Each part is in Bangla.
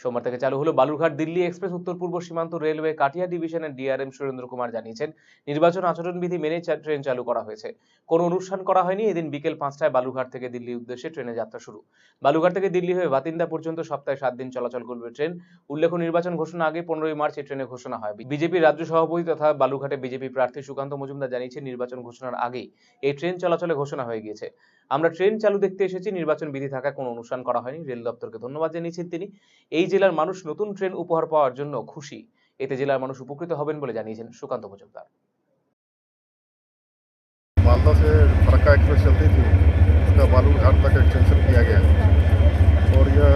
সোমবার থেকে চালু হলো বালুরঘাট দিল্লি এক্সপ্রেস, উত্তর পূর্ব সীমান্ত রেলওয়ে কাটিয়া ডিভিশনের ডিআরএম সুরেন্দ্র কুমার জানিয়েছেন, নির্বাচন আচরণবিধি মেনে ট্রেন চালু করা হয়েছে। কোনো অনুষ্ঠান করা হয়নি, এদিন বিকেল পাঁচটায় বালুরঘাট থেকে দিল্লির উদ্দেশ্যে ট্রেনে যাত্রা শুরু। বালুরঘাট থেকে দিল্লি হয়ে বাতিন্দা পর্যন্ত সপ্তাহে সাত দিন চলাচল করবে ট্রেন। উল্লেখ্য, নির্বাচন ঘোষণা আগে পনেরোই মার্চ এই ট্রেনে ঘোষণা হয়। বিজেপির রাজ্য সভাপতি তথা বালুরঘাটে বিজেপি প্রার্থী সুকান্ত মজুমদার জানিয়েছেন, নির্বাচন ঘোষণার আগেই এই ট্রেন চলাচলে ঘোষণা হয়ে গিয়েছে। আমরা ট্রেন চালু দেখতে এসেছি, নির্বাচন বিধি থাকায় কোনো অনুষ্ঠান করা হয়নি। রেল দপ্তরকে ধন্যবাদ জানিয়েছেন তিনি। এই জেলার মানুষ নতুন ট্রেন উপহার পাওয়ার জন্য খুশি এতে জেলার মানুষ উপকৃত হবেন বলে জানিয়েছেন সুকান্ত মজুমদার मालदा से फरक्का एक्सप्रेस चलती थी उसका बालूघाट तक एक्सटेंशन किया गया और यह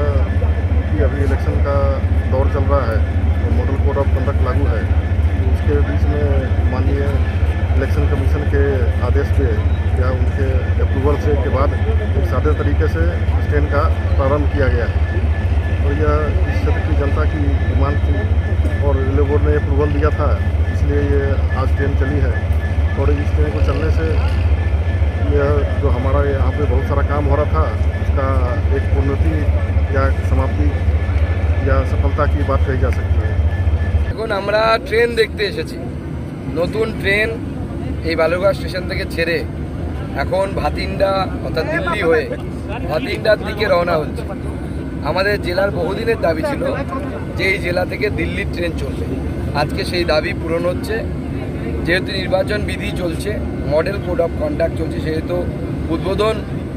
कि अभी इलेक्शन का दौर चल रहा है तो मॉडल कोड ऑफ कंडक्ट लागू है तो उसके बीच में माननीय इलेक्शन कमीशन के आदेश पे या उनके अप्रूवल से के बाद एक सादे तरीके से इस ट्रेन का प्रारंभ किया गया है और यह इस क्षेत्र की जनता की डिमांड थी और रेलवे बोर्ड ने अप्रूवल दिया था इसलिए ये आज ट्रेन चली है और इस ट्रेन को चलने से यह जो हमारा यहाँ पे बहुत सारा काम हो रहा था उसका एक उन्नति या समाप्ति या सफलता की बात कही जा सकती है এখন আমরা ট্রেন দেখতে এসেছি নতুন ট্রেন এই বালুরঘাট স্টেশন থেকে ছেড়ে এখন ভাতিন্ডা অর্থাৎ দিল্লি হয়ে ভাতিন্ডার দিকে রওনা হচ্ছে আমাদের জেলার বহুদিনের দাবি ছিল যে এই জেলা থেকে দিল্লির ট্রেন চলবে। আজকে সেই দাবি পূরণ হচ্ছে। যেহেতু নির্বাচন বিধি চলছে মডেল কোড অফ কন্ডাক্ট চলছে, সেহেতু উদ্বোধন,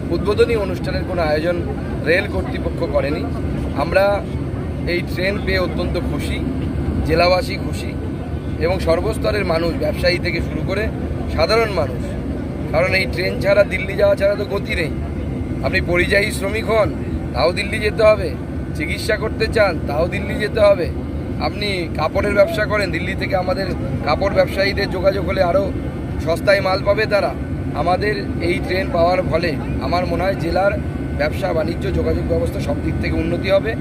উদ্বোধনী অনুষ্ঠানের কোনো আয়োজন রেল কর্তৃপক্ষ করেনি। আমরা এই ট্রেন পেয়ে অত্যন্ত খুশি, জেলাবাসী খুশি এবং সর্বস্তরের মানুষ, ব্যবসায়ী থেকে শুরু করে সাধারণ মানুষ। কারণ এই ট্রেন ছাড়া দিল্লি যাওয়া ছাড়া তো গতি নেই। আপনি পরিযায়ী শ্রমিক হন তাও দিল্লি যেতে হবে। চিকিৎসা করতে চান, তাও দিল্লি যেতে হবে। আপনি কাপড়ের ব্যবসা করেন, দিল্লি থেকে আমাদের কাপড় ব্যবসায়ীদের যোগাযোগ হলে আরও সস্তায় মাল পাবে তারা। আমাদের এই ট্রেন পাওয়ার ফলে আমার মনে হয় জেলার ব্যবসা বাণিজ্য যোগাযোগ ব্যবস্থা সব দিক থেকে উন্নতি হবে।